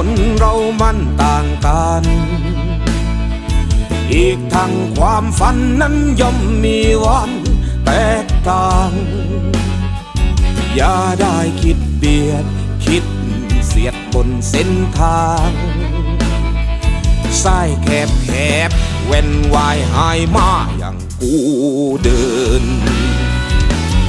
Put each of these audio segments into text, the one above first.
นเรา มันต่างกันอีกทั้งความฝันนั้นย่อมมีวันแตกต่าง อย่าได้คิดเบียด คิดเสียดบนเส้นทางสายแคบแคบเว้นวายหายมาอย่างกูเดิน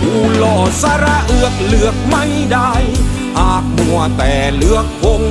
กูหล่อสาระเอือกเลือกไม่ได้ หากมัวแต่เลือกคง